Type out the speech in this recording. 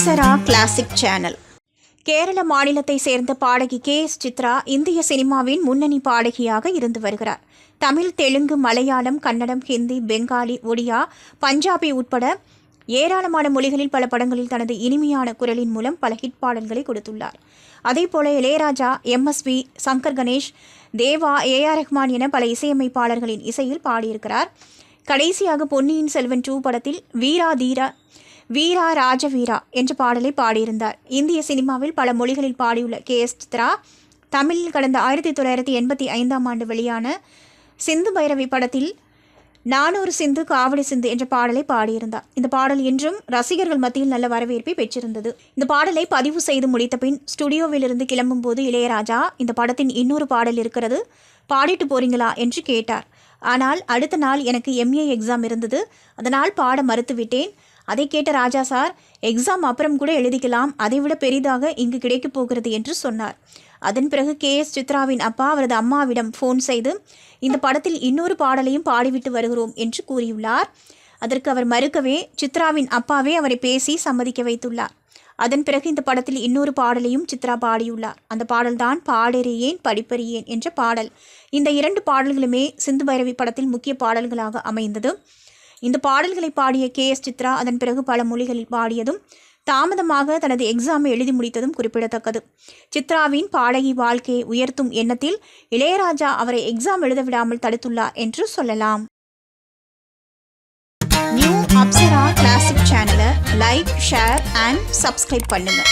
Apsara classic channel Kerala மாநிலத்தை சேர்ந்த பாடகி கே எஸ் சித்ரா இந்திய சினிமாவின் முன்னணி பாடகியாக இருந்து வருகிறார். தமிழ் தெலுங்கு மலையாளம் கன்னடம் ஹிந்தி பெங்காலி ஒடியா பஞ்சாபி உட்பட ஏராளமான மொழிகளில் பல படங்களில் தனது இனிமையான குரலின் மூலம் பல ஹிட் பாடல்களை கொடுத்துள்ளார். அதேபோல இளையராஜா எம்எஸ்வி சங்கர் கணேஷ் தேவா ஏ ஆர் ரஹ்மான் என பல இசையமைப்பாளர்களின் இசையில் பாடியிருக்கிறார். கடைசியாக பொன்னியின் செல்வன் டூ படத்தில் வீரா தீரா வீரா ராஜவீரா என்ற பாடலை பாடியிருந்தார். இந்திய சினிமாவில் பல மொழிகளில் பாடியுள்ள கே. எஸ். சித்ரா தமிழில் கடந்த ஆயிரத்தி தொள்ளாயிரத்தி எண்பத்தி ஐந்தாம் ஆண்டு வெளியான சிந்து பைரவி படத்தில் நானூறு சிந்து காவடி சிந்து என்ற பாடலை பாடியிருந்தார். இந்த பாடல் இன்றும் ரசிகர்கள் மத்தியில் நல்ல வரவேற்பை பெற்றிருந்தது. இந்த பாடலை பதிவு செய்து முடித்த பின் ஸ்டுடியோவிலிருந்து கிளம்பும் போது இளையராஜா இந்த படத்தின் இன்னொரு பாடல் இருக்கிறது பாடிட்டு போறீங்களா? என்று கேட்டார். ஆனால் அடுத்த நாள் எனக்கு எம்ஏ எக்ஸாம் இருந்தது. அதனால் பாட மறுத்துவிட்டேன். அதை கேட்ட ராஜா சார் எக்ஸாம் அப்புறம் கூட எழுதிக்கலாம். அதைவிட பெரிதாக இங்கு கிடைக்கப் போகிறது என்று சொன்னார். அதன் பிறகு கே. எஸ். சித்ராவின் அப்பா அவரது அம்மாவிடம் ஃபோன் செய்து இந்த படத்தில் இன்னொரு பாடலையும் பாடிவிட்டு வருகிறோம் என்று கூறியுள்ளார். அதற்கு அவர் மறுக்கவே சித்ராவின் அப்பாவே அவரை பேசி சம்மதிக்க வைத்துள்ளார். அதன் பிறகு இந்த படத்தில் இன்னொரு பாடலையும் சித்ரா பாடியுள்ளார். அந்த பாடல்தான் பாடறியேன் படிப்பறியேன் என்ற பாடல். இந்த இரண்டு பாடல்களுமே சிந்து பைரவி படத்தில் முக்கிய பாடல்களாக அமைந்தது. இந்த பாடல்களை பாடிய கே எஸ் சித்ரா அதன் பிறகு பல மொழிகளில் பாடியதும் தாமதமாக தனது எக்ஸாமை எழுதி முடித்ததும் குறிப்பிடத்தக்கது. சித்ராவின் பாடகி வாழ்க்கையை உயர்த்தும் எண்ணத்தில் இளையராஜா அவரை எக்ஸாம் எழுத விடாமல் தடுத்துள்ளார் என்று சொல்லலாம். நியூ அப்சரா கிளாசிக் சேனலை லைக் ஷேர் அண்ட் சப்ஸ்கிரைப் பண்ணுங்கள்